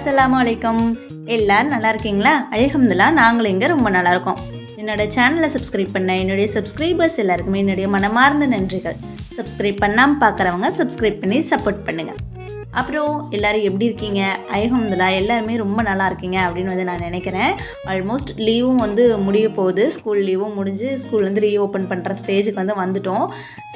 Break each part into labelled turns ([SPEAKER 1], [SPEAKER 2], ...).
[SPEAKER 1] அஸ்ஸலாமு வலைக்கம் எல்லோரும் நல்லா இருக்கீங்களா? அழகம்துல்லா நாங்களும் இங்கே ரொம்ப நல்லா இருக்கோம். என்னோட சேனலை சப்ஸ்கிரைப் பண்ண என்னுடைய சப்ஸ்கிரைபர்ஸ் எல்லாருக்குமே என்னுடைய மனமார்ந்த நன்றிகள். சப்ஸ்கிரைப் பண்ணாமல் பார்க்குறவங்க சப்ஸ்கிரைப் பண்ணி சப்போர்ட் பண்ணுங்கள் அப்புறம் எல்லாரும் எப்படி இருக்கீங்க? ஐஹம்துலா எல்லாருமே ரொம்ப நல்லா இருக்கீங்க அப்படின்னு வந்து நான் நினைக்கிறேன். ஆல்மோஸ்ட் லீவும் வந்து முடிய போகுது. ஸ்கூல் லீவும் முடிஞ்சு ஸ்கூல் வந்து ரீஓப்பன் பண்ணுற ஸ்டேஜுக்கு வந்து வந்துட்டோம்.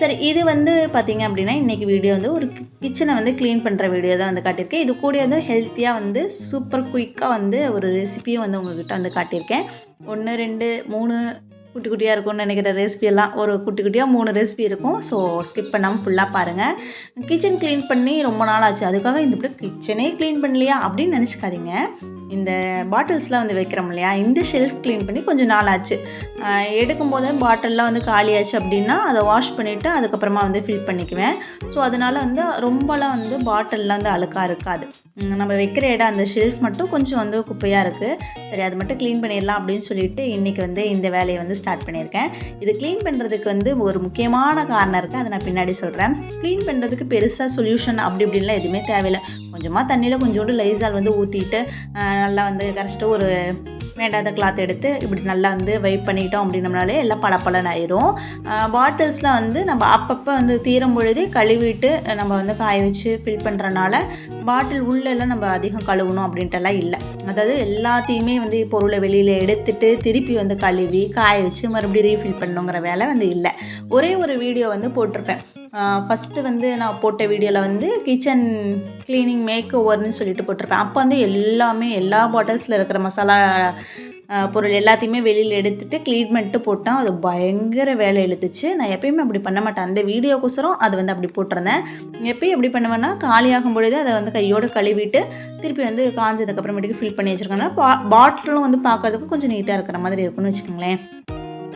[SPEAKER 1] சரி இது வந்து பார்த்தீங்க அப்படின்னா இன்றைக்கி வீடியோ வந்து ஒரு கிச்சனை வந்து க்ளீன் பண்ணுற வீடியோ தான் வந்து காட்டியிருக்கேன். இது கூட வந்து ஹெல்த்தியாக வந்து சூப்பர் குயிக்காக வந்து ஒரு ரெசிபியும் வந்து உங்கள்கிட்ட வந்து காட்டியிருக்கேன். ஒன்று ரெண்டு மூணு குட்டி குட்டியாக இருக்கும்னு நினைக்கிற ரெசிபி எல்லாம் ஒரு குட்டி குட்டியாக மூணு ரெசிபி இருக்கும். ஸோ ஸ்கிப் பண்ணாமல் ஃபுல்லாக பாருங்கள் கிச்சன் க்ளீன் பண்ணி ரொம்ப நாள் ஆச்சு. அதுக்காக இந்த இப்படி கிச்சனே க்ளீன் பண்ணலையா அப்படின்னு நினச்சிக்காதீங்க. இந்த பாட்டில்ஸ்லாம் வந்து வைக்கிறோம் இல்லையா? இந்த ஷெல்ஃப் க்ளீன் பண்ணி கொஞ்சம் நாள் ஆச்சு. எடுக்கும் எடுக்கும்போது பாட்டில்லாம் வந்து காலியாச்சு அப்படின்னா அதை வாஷ் பண்ணிவிட்டு அதுக்கப்புறமா வந்து ஃபில் பண்ணிக்குவேன். ஸோ அதனால் வந்து ரொம்பலாம் வந்து பாட்டில்லாம் வந்து அழுக்காக இருக்காது. நம்ம வைக்கிற இடம் அந்த ஷெல்ஃப் மட்டும் கொஞ்சம் வந்து குப்பையாக இருக்குது சரி அது மட்டும் க்ளீன் பண்ணிடலாம் அப்படின்னு சொல்லிட்டு இன்றைக்கி வந்து இந்த வேலையை வந்து ஸ்டார்ட் பண்ணியிருக்கேன். இது க்ளீன் பண்ணுறதுக்கு வந்து ஒரு முக்கியமான காரணம் இருக்குது அதை நான் பின்னாடி சொல்கிறேன் க்ளீன் பண்ணுறதுக்கு பெருசாக சொல்யூஷன் அப்படி இப்படின்லாம் எதுவுமே தேவையில்லை. கொஞ்சமாக தண்ணியில் கொஞ்சோண்டு லைசால் வந்து ஊற்றிட்டு நல்லா வந்து கரைச்சிட்டு ஒரு வேண்டாத கிளாத் எடுத்து இப்படி நல்லா வந்து வைப் பண்ணிட்டோம் அப்படின்னம்னாலே எல்லாம் பளபளன்னு ஆயிரும். பாட்டில்ஸ்லாம் வந்து நம்ம அப்பப்போ வந்து தீரும் பொழுதே கழுவிட்டு நம்ம வந்து காய வச்சு ஃபில் பண்ணுறனால பாட்டில் உள்ளெல்லாம் நம்ம அதிகம் கழுவணும் அப்படின்ட்டுலாம் இல்லை. அதாவது எல்லாத்தையுமே வந்து பொருளை வெளியில் எடுத்துட்டு திருப்பி வந்து கழுவி காய வச்சு மறுபடியும் ரீஃபில் பண்ணுங்கிற வேலை வந்து இல்லை. ஒரே ஒரு வீடியோ வந்து போட்டிருப்பேன். ஃபஸ்ட்டு வந்து நான் போட்ட வீடியோவில் வந்து கிச்சன் க்ளீனிங் மேக் ஓவர்னு சொல்லிட்டு போட்டிருப்பேன். அப்போ வந்து எல்லாமே எல்லா பாட்டில்ஸில் இருக்கிற மசாலா பொருள் எல்லாத்தையுமே வெளியில் எடுத்துட்டு க்ளீன் பண்ணிட்டு போட்டேன் அது பயங்கர வேலை எழுத்துச்சு நான் எப்பயுமே அப்படி பண்ண மாட்டேன். அந்த வீடியோக்கோசரம் அதை வந்து அப்படி போட்டிருந்தேன். எப்பயும் எப்படி பண்ணுவேன்னா காலியாகும் பொழுது அதை வந்து கையோடு கழுவிட்டு திருப்பி வந்து காஞ்சதுக்கப்புறமேட்டுக்கு ஃபில் பண்ணி வச்சுருக்கேன்னா பா பாட்டிலும் வந்து பார்க்குறதுக்கு கொஞ்சம் நீட்டாக இருக்கிற மாதிரி இருக்கும்னு வச்சுக்கோங்களேன்.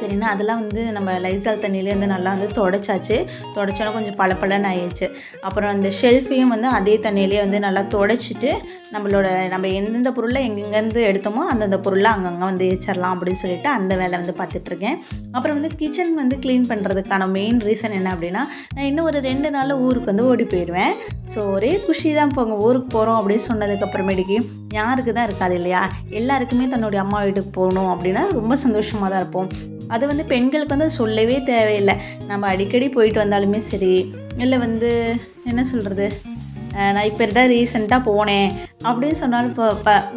[SPEAKER 1] சரிண்ணா அதெல்லாம் வந்து நம்ம லைசால் தண்ணியிலே வந்து நல்லா வந்து தொடச்சாச்சு. தொடச்சோன்னா கொஞ்சம் பளபளன்னு ஆயிடுச்சு. அப்புறம் அந்த ஷெல்ஃபையும் வந்து அதே தண்ணியிலே வந்து நல்லா தொடச்சிட்டு நம்மளோட நம்ம எந்தெந்த பொருளை எங்கெங்கேருந்து எடுத்தோமோ அந்தந்த பொருளை அங்கங்கே வந்து ஏச்சிடலாம் அப்படின்னு சொல்லிட்டு அந்த வேலை வந்து பார்த்துட்ருக்கேன். அப்புறம் வந்து கிச்சன் வந்து க்ளீன் பண்ணுறதுக்கான மெயின் ரீசன் என்ன அப்படின்னா நான் இன்னும் ஒரு ரெண்டு நாளில் ஊருக்கு வந்து ஓடி போயிடுவேன். ஸோ ஒரே குஷி தான் போங்க ஊருக்கு போகிறோம் அப்படின்னு சொன்னதுக்கப்புறமேட்டுக்கு யாருக்கு தான் இருக்காது இல்லையா? எல்லாருக்குமே தன்னுடைய அம்மா வீட்டுக்கு போகணும் அப்படின்னா ரொம்ப சந்தோஷமாக தான் இருப்போம். அது வந்து பெண்களுக்கு வந்து சொல்லவே தேவையில்லை. நம்ம அடிக்கடி போயிட்டு வந்தாலுமே சரி. இல்லை வந்து என்ன சொல்கிறது நான் இப்போ தான் ரீசெண்டாக போனேன். அப்படின்னு சொன்னாலும் இப்போ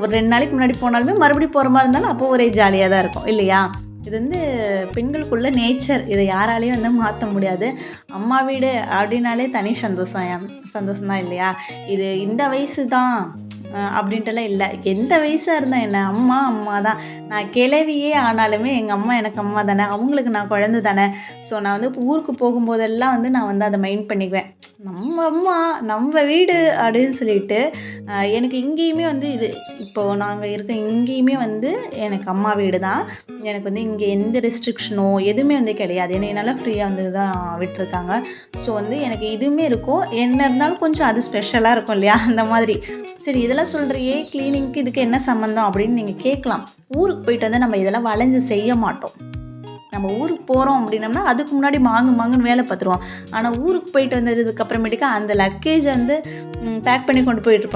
[SPEAKER 1] ஒரு ரெண்டு நாளைக்கு முன்னாடி போனாலுமே மறுபடியும் போகிற மாதிரி இருந்தாலும் அப்போ ஒரே ஜாலியாக தான் இருக்கும். இல்லையா? இது வந்து பெண்களுக்குள்ள நேச்சர் இதை யாராலையும் வந்து மாற்ற முடியாது. அம்மா வீடு அப்படின்னாலே தனி சந்தோஷம் சந்தோஷம் தான் இல்லையா? இது இந்த வயசு தான். அப்படின்ட்டுலாம் இல்லை. எந்த வயசாக இருந்தால் என்ன? அம்மா அம்மா தான் நான் கிளவியே ஆனாலுமே எங்கள் அம்மா எனக்கு அம்மா தானே அவங்களுக்கு நான் குழந்த தானே ஸோ நான் வந்து இப்போ ஊருக்கு போகும்போதெல்லாம் வந்து நான் வந்து அதை மைண்ட் பண்ணிக்குவேன். நம்ம அம்மா நம்ம வீடு அப்படின்னு சொல்லிட்டு எனக்கு இங்கேயுமே வந்து இது இப்போது நாங்கள் இருக்க இங்கேயுமே வந்து எனக்கு அம்மா வீடு தான். எனக்கு வந்து இங்கே எந்த ரெஸ்ட்ரிக்ஷனோ எதுவுமே வந்து கிடையாது. என்னை நல்லா ஃப்ரீயாக வந்து தான் விட்டுருக்காங்க. ஸோ வந்து எனக்கு இதுவுமே இருக்கும். என்ன இருந்தாலும் கொஞ்சம் அது ஸ்பெஷலாக இருக்கும் இல்லையா? அந்த மாதிரி. சரி இதெல்லாம் சொல்கிறியே க்ளீனிங்க்கு இதுக்கு என்ன சம்மந்தம் அப்படின்னு நீங்கள் கேட்கலாம். ஊருக்கு போயிட்டு வந்து நம்ம இதெல்லாம் வளைஞ்சு செய்ய மாட்டோம். நம்ம ஊருக்கு போகிறோம் அப்படின்னம்னா அதுக்கு முன்னாடி மாங்கு மாங்குன்னு வேலை பார்த்துருவோம். ஆனால் ஊருக்கு போயிட்டு வந்ததுக்கு அப்புறமேட்டுக்கு அந்த லக்கேஜ் வந்து பேக் பண்ணி கொண்டு போயிட்டு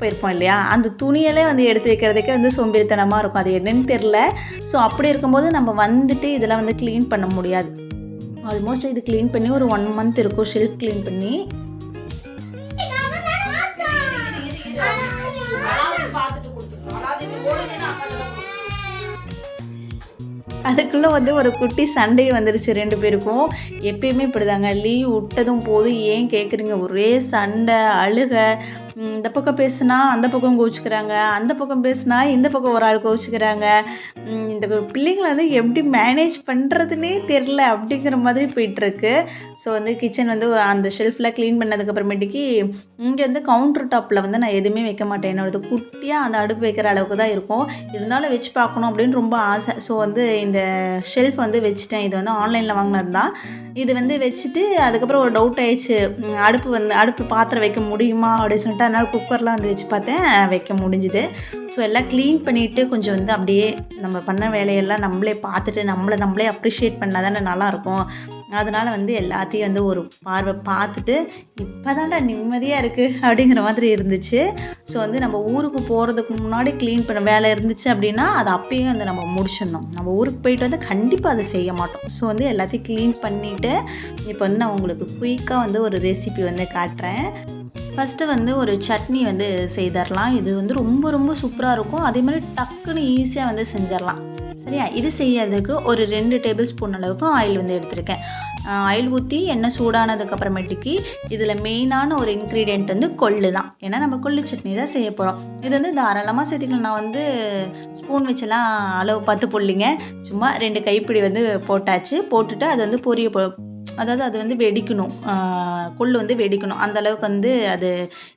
[SPEAKER 1] போயிருப்போம் இல்லையா? அந்த துணியெல்லாம் வந்து எடுத்து வைக்கிறதுக்கே வந்து சோம்பேறித்தனமாக இருக்கும். அது என்னன்னு தெரில ஸோ அப்படி இருக்கும்போது நம்ம வந்துட்டு இதெல்லாம் வந்து க்ளீன் பண்ண முடியாது. ஆல்மோஸ்ட் இது க்ளீன் பண்ணி ஒரு ஒன் மந்த் இருக்கும். ஷெல்ஃப் க்ளீன் பண்ணி அதுக்குள்ளே வந்து ஒரு குட்டி சண்டை வந்துருச்சு ரெண்டு பேருக்கும். எப்பயுமே இப்படிதாங்க. லீவ் விட்டதும் போதும். ஏன் கேட்குறீங்க ஒரே சண்டை அழுக. இந்த பக்கம் பேசுனா அந்த பக்கம் கோச்சிக்கிறாங்க அந்த பக்கம் பேசுனா இந்த பக்கம் ஒரு ஆள் கோச்சிக்கிறாங்க இந்த பிள்ளைங்களை வந்து எப்படி மேனேஜ் பண்ணுறதுனே தெரில அப்படிங்கிற மாதிரி போயிட்டுருக்கு. ஸோ வந்து கிச்சன் வந்து அந்த ஷெல்ஃபில் க்ளீன் பண்ணதுக்கப்புறமேட்டுக்கு இங்கே வந்து கவுண்டர் டாப்பில் வந்து நான் எதுவுமே வைக்க மாட்டேன். என்னோடது குட்டியாக அந்த அடுப்பு வைக்கிற அளவுக்கு தான் இருக்கும். இருந்தாலும் வச்சு பார்க்கணும் அப்படின்னு ரொம்ப ஆசை. ஸோ வந்து இந்த ஷெல்ஃப் வந்து வச்சுட்டேன். இது வந்து ஆன்லைனில் வாங்கினது தான். இது வந்து வச்சுட்டு அதுக்கப்புறம் ஒரு டவுட் ஆயிடுச்சு. அடுப்பு வந்து அடுப்பு பாத்திரம் வைக்க முடியுமா அப்படின்னு சொல்லிட்டு வேண்டாம் அதனால் குக்கர்லாம் வந்து வச்சு பார்த்தேன் வைக்க முடிஞ்சுது. ஸோ எல்லாம் க்ளீன் பண்ணிவிட்டு கொஞ்சம் வந்து அப்படியே நம்ம பண்ண வேலையெல்லாம் நம்மளே பார்த்துட்டு நம்மளை நம்மளே அப்ரிஷியேட் பண்ணால் தானே நல்லாயிருக்கும். அதனால் வந்து எல்லாத்தையும் வந்து ஒரு பார்வை பார்த்துட்டு இப்போ தான்டா நிம்மதியாக இருக்குது அப்படிங்கிற மாதிரி இருந்துச்சு. ஸோ வந்து நம்ம ஊருக்கு போகிறதுக்கு முன்னாடி க்ளீன் பண்ண வேலை இருந்துச்சு அப்படின்னா அதை அப்பயும் வந்து நம்ம முடிச்சிடணும். நம்ம ஊருக்கு போயிட்டு வந்து கண்டிப்பாக அதை செய்ய மாட்டோம். ஸோ வந்து எல்லாத்தையும் க்ளீன் பண்ணிவிட்டு இப்போ வந்து நான் உங்களுக்கு குயிக்காக வந்து ஒரு ரெசிபி வந்து காட்டுறேன். ஃபஸ்ட்டு வந்து ஒரு சட்னி வந்து செய்தரலாம். இது வந்து ரொம்ப ரொம்ப சூப்பராக இருக்கும். அதே மாதிரி டக்குன்னு ஈஸியாக வந்து செஞ்சிடலாம் சரியா? இது செய்யறதுக்கு ஒரு ரெண்டு டேபிள் ஸ்பூன் அளவுக்கு ஆயில் வந்து எடுத்திருக்கேன். ஆயில் ஊற்றி எண்ணெய் சூடானதுக்கப்புறமேட்டுக்கு இதில் மெயினான ஒரு இன்க்ரீடியண்ட் வந்து கொள்ளு தான். ஏன்னா நம்ம கொள்ளு சட்னி தான் செய்ய போகிறோம் இது வந்து தாராளமாக சேர்த்துக்கலாம். நான் வந்து ஸ்பூன் வச்செல்லாம் அளவு பார்த்து புள்ளிங்க. சும்மா ரெண்டு கைப்பிடி வந்து போட்டாச்சு. போட்டுட்டு அது வந்து பொரிய போ அதாவது அது வந்து வெடிக்கணும். கொள்ளு வந்து வெடிக்கணும். அந்த அளவுக்கு வந்து அது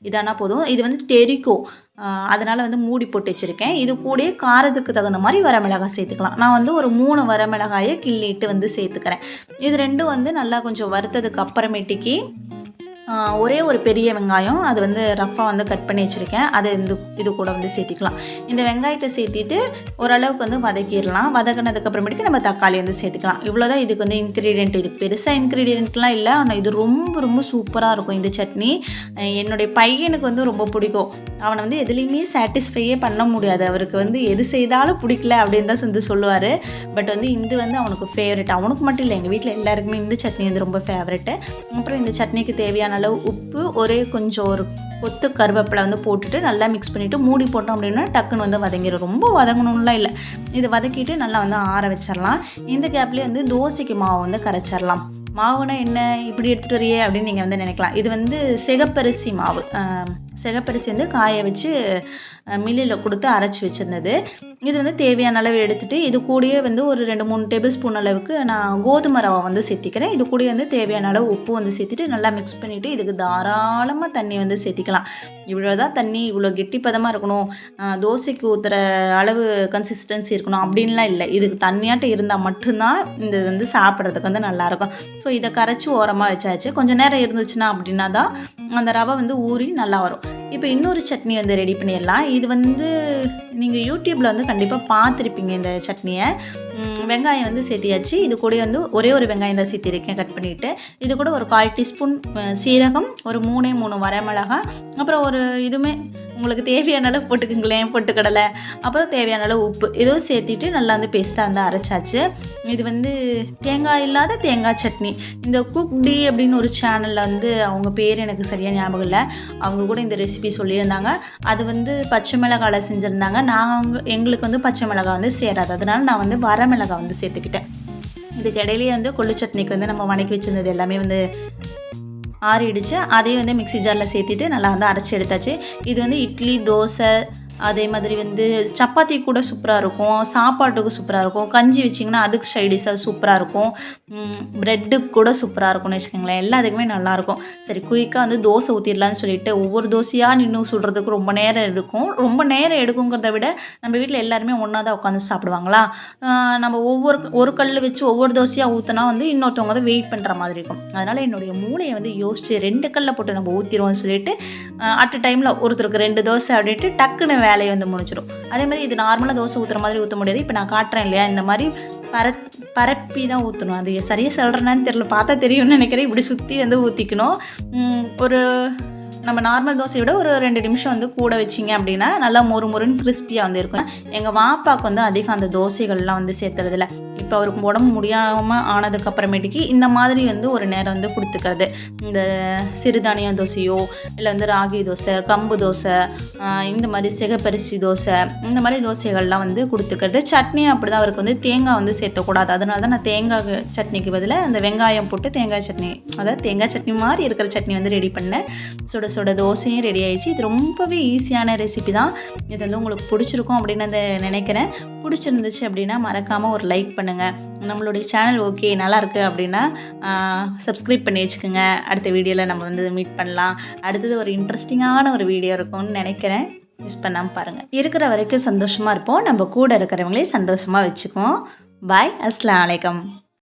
[SPEAKER 1] இதானா போதும். இது வந்து தெறிக்கும் அதனால் வந்து மூடி போட்டு வச்சுருக்கேன். இது கூடயே காரத்துக்கு தகுந்த மாதிரி வரமிளகாய் சேர்த்துக்கலாம். நான் வந்து ஒரு மூணு வரமிளகாயை கிள்ளிட்டு வந்து சேர்த்துக்கிறேன். இது ரெண்டும் வந்து நல்லா கொஞ்சம் வறுத்ததுக்கு அப்புறமேட்டிக்கு ஒரே ஒரு பெரிய வெங்காயம் அது வந்து ரஃப்பாக வந்து கட் பண்ணி வச்சுருக்கேன். அதை இந்த இது கூட வந்து சேர்த்திக்கலாம். இந்த வெங்காயத்தை சேர்த்திட்டு ஓரளவுக்கு வந்து வதக்கிடலாம். வதக்கினதுக்கப்புறமேட்டுக்கு நம்ம தக்காளி வந்து சேர்த்துக்கலாம். இவ்வளோதான் இதுக்கு வந்து இன்க்ரீடியன்ட் இதுக்கு பெருசாக இன்க்ரீடியன்ட்லாம் இல்லை. ஆனால் இது ரொம்ப ரொம்ப சூப்பராக இருக்கும் இந்த சட்னி. என்னுடைய பையனுக்கு வந்து ரொம்ப பிடிக்கும். அவனை வந்து எதுலேயுமே சாட்டிஸ்ஃபையே பண்ண முடியாது. அவருக்கு வந்து எது செய்தாலும் பிடிக்கல அப்படின்னு தான் வந்து சொல்லுவார். பட் வந்து இது வந்து அவனுக்கு ஃபேவரெட் அவனுக்கு மட்டும் இல்லை. எங்கள் வீட்டில் எல்லாருக்குமே இந்த சட்னி வந்து ரொம்ப ஃபேவரெட்டு அப்புறம் இந்த சட்னிக்கு தேவையான அளவு உப்பு ஒரே கொஞ்சம் ஒரு கொத்து கருவேப்பிலை வந்து போட்டுட்டு நல்லா மிக்ஸ் பண்ணிவிட்டு மூடி போட்டோம் அப்படின்னா டக்குன்னு வந்து வதங்கிடும் ரொம்ப வதங்கணும்லாம் இல்லை. இது வதக்கிட்டு நல்லா வந்து ஆற வச்சிடலாம் இந்த கேப்லேயே வந்து தோசைக்கு மாவு வந்து கரைச்சிடலாம் மாவுனா என்ன? இப்படி எடுத்துகிட்டு வரையே அப்படின்னு நீங்கள் வந்து நினைக்கலாம். இது வந்து சிகப்பரிசி மாவு. சிகப்பரிசி வந்து காய வச்சு மில்லில் கொடுத்து அரைச்சி வச்சுருந்தது. இது வந்து தேவையான அளவு எடுத்துகிட்டு இது கூடயே வந்து ஒரு ரெண்டு மூணு டேபிள் ஸ்பூன் அளவுக்கு நான் கோதுமை ரவை வந்து சேர்த்திக்கிறேன். இது கூட வந்து தேவையான அளவு உப்பு வந்து சேர்த்துட்டு நல்லா மிக்ஸ் பண்ணிவிட்டு இதுக்கு தாராளமாக தண்ணி வந்து சேர்த்திக்கலாம். இவ்வளோ தான் தண்ணி இவ்வளோ கெட்டிப்பதமாக இருக்கணும். தோசைக்கு ஊற்றுற அளவு கன்சிஸ்டன்சி இருக்கணும் அப்படின்லாம் இல்லை. இதுக்கு தண்ணியாட்டம் இருந்தால் மட்டும்தான் இந்த வந்து சாப்பிட்றதுக்கு வந்து நல்லாயிருக்கும் ஸோ இதை கரைச்சி ஓரமாக வச்சாச்சு. கொஞ்சம் நேரம் இருந்துச்சுன்னா அப்படின்னா தான் அந்த ரவை வந்து ஊறி நல்லா வரும். இப்போ இன்னொரு சட்னி வந்து ரெடி பண்ணிடலாம். இது வந்து நீங்கள் யூடியூப்பில் வந்து கண்டிப்பாக பார்த்துருப்பீங்க இந்த சட்னியை. வெங்காயம் வந்து சேர்த்தியாச்சு. இது கூட வந்து ஒரே ஒரு வெங்காயம் தான் சேர்த்திருக்கேன் கட் பண்ணிவிட்டு இது கூட ஒரு கால் டீஸ்பூன் சீரகம் ஒரு மூணே மூணு வரமிளகா அப்புறம் ஒரு இதுவுமே உங்களுக்கு தேவையான அளவு போட்டுக்குங்களேன் பொட்டுக்கடலை. அப்புறம் தேவையான அளவு உப்பு. இதுவும் சேர்த்திட்டு நல்லா வந்து பேஸ்ட்டாக வந்து அரைச்சாச்சு. இது வந்து தேங்காய் இல்லாத தேங்காய் சட்னி. இந்த குக் டி அப்படின்னு ஒரு சேனலில் வந்து அவங்க பேர் எனக்கு சரியாக ஞாபகம் இல்லை. அவங்க கூட இந்த ரெசிபி சொல்லியிருந்தாங்க. அது வந்து பச்சை மிளகாவில் செஞ்சுருந்தாங்க. நாங்கள் எங்களுக்கு வந்து பச்சை மிளகாய் வந்து சேராது. அதனால நான் வந்து வரமிளகாய் வந்து சேர்த்துக்கிட்டேன். இதுக்கு இடையிலேயே வந்து கொள்ளு சட்னிக்கு வந்து நம்ம வணக்கி வச்சுருந்தது எல்லாமே வந்து ஆறிடுச்சு. அதையும் வந்து மிக்சி ஜாரில் சேர்த்திட்டு நல்லா வந்து அரைச்சி எடுத்தாச்சு. இது வந்து இட்லி தோசை அதே மாதிரி வந்து சப்பாத்தி கூட சூப்பராக இருக்கும். சாப்பாட்டுக்கு சூப்பராக இருக்கும். கஞ்சி வச்சிங்கன்னா அதுக்கு சைடிஷாக சூப்பராக இருக்கும். ப்ரெட்டுக்கு கூட சூப்பராக இருக்கும்னு வச்சுக்கோங்களேன். எல்லாத்துக்குமே நல்லாயிருக்கும் சரி குயிக்காக வந்து தோசை ஊற்றிடலான்னு சொல்லிட்டு ஒவ்வொரு தோசையாக நின்று சுடுறதுக்கு ரொம்ப நேரம் எடுக்கும். ரொம்ப நேரம் எடுக்குங்கிறத விட நம்ம வீட்டில் எல்லாருமே ஒன்றா தான் உட்காந்து சாப்பிடுவாங்களா? நம்ம ஒவ்வொரு ஒரு கல் வச்சு ஒவ்வொரு தோசையாக ஊற்றினா வந்து இன்னொருத்தவங்க வந்து வெயிட் பண்ணுற மாதிரி இருக்கும். அதனால் என்னுடைய மூளையை வந்து யோசித்து ரெண்டு கல்லில் போட்டு நம்ம ஊற்றிடுவோம்னு சொல்லிட்டு அட் டைமில் ஒருத்தருக்கு ரெண்டு தோசை அப்படின்ட்டு டக்குன்னு வேலையை வந்து முடிச்சிடும் அதே மாதிரி இது நார்மலாக தோசை ஊற்றுற மாதிரி ஊற்ற முடியாது. இப்போ நான் காட்டுறேன் இல்லையா? இந்த மாதிரி பர பரப்பி தான் ஊற்றணும் அது சரியாக சொல்கிறேன்னு தெரியல. பார்த்தா தெரியும்னு நினைக்கிறேன். இப்படி சுற்றி வந்து ஊற்றிக்கணும் ஒரு நம்ம நார்மல் தோசையை விட ஒரு ரெண்டு நிமிஷம் வந்து கூட வச்சிங்க அப்படின்னா நல்லா மொறு மொறுன்னு கிறிஸ்பியாக வந்து இருக்கும். எங்கள் வாப்பாவுக்கு வந்து அதிகம் அந்த தோசைகள்லாம் வந்து சேர்த்துறதில்ல. இப்போ அவருக்கு உடம்பு முடியாமல் ஆனதுக்கு அப்புறமேட்டுக்கு இந்த மாதிரி வந்து ஒரு நேரம் வந்து கொடுத்துக்கிறது. இந்த சிறுதானிய தோசையோ இல்லை வந்து ராகி தோசை கம்பு தோசை இந்த மாதிரி சிகப்பரிசி தோசை இந்த மாதிரி தோசைகள்லாம் வந்து கொடுத்துக்கிறது. சட்னி அப்படி தான் அவருக்கு வந்து தேங்காய் வந்து சேர்த்தக்கூடாது. அதனால தான் நான் தேங்காய் சட்னிக்கு பதிலாக அந்த வெங்காயம் போட்டு தேங்காய் சட்னி அதாவது தேங்காய் சட்னி மாதிரி இருக்கிற சட்னி வந்து ரெடி பண்ணேன். ஸோ சுட சுட தோசையும் ரெடி ஆயிடுச்சு. இது ரொம்பவே ஈஸியான ரெசிபி தான். இது வந்து உங்களுக்கு பிடிச்சிருக்கும் அப்படின்னு அதை நினைக்கிறேன். பிடிச்சிருந்துச்சு அப்படின்னா மறக்காமல் ஒரு லைக் பண்ணுங்கள் நம்மளுடைய சேனல் ஓகே நல்லாயிருக்கு அப்படின்னா சப்ஸ்கிரைப் பண்ணி வச்சுக்கோங்க. அடுத்த வீடியோவில் நம்ம வந்து மீட் பண்ணலாம். அடுத்தது ஒரு இன்ட்ரெஸ்டிங்கான ஒரு வீடியோ இருக்கும்னு நினைக்கிறேன். மிஸ் பண்ணாமல் பாருங்கள் இருக்கிற வரைக்கும் சந்தோஷமாக இருப்போம். நம்ம கூட இருக்கிறவங்களே சந்தோஷமாக வச்சுக்குவோம். பாய் அஸ்லாம் வலைக்கம்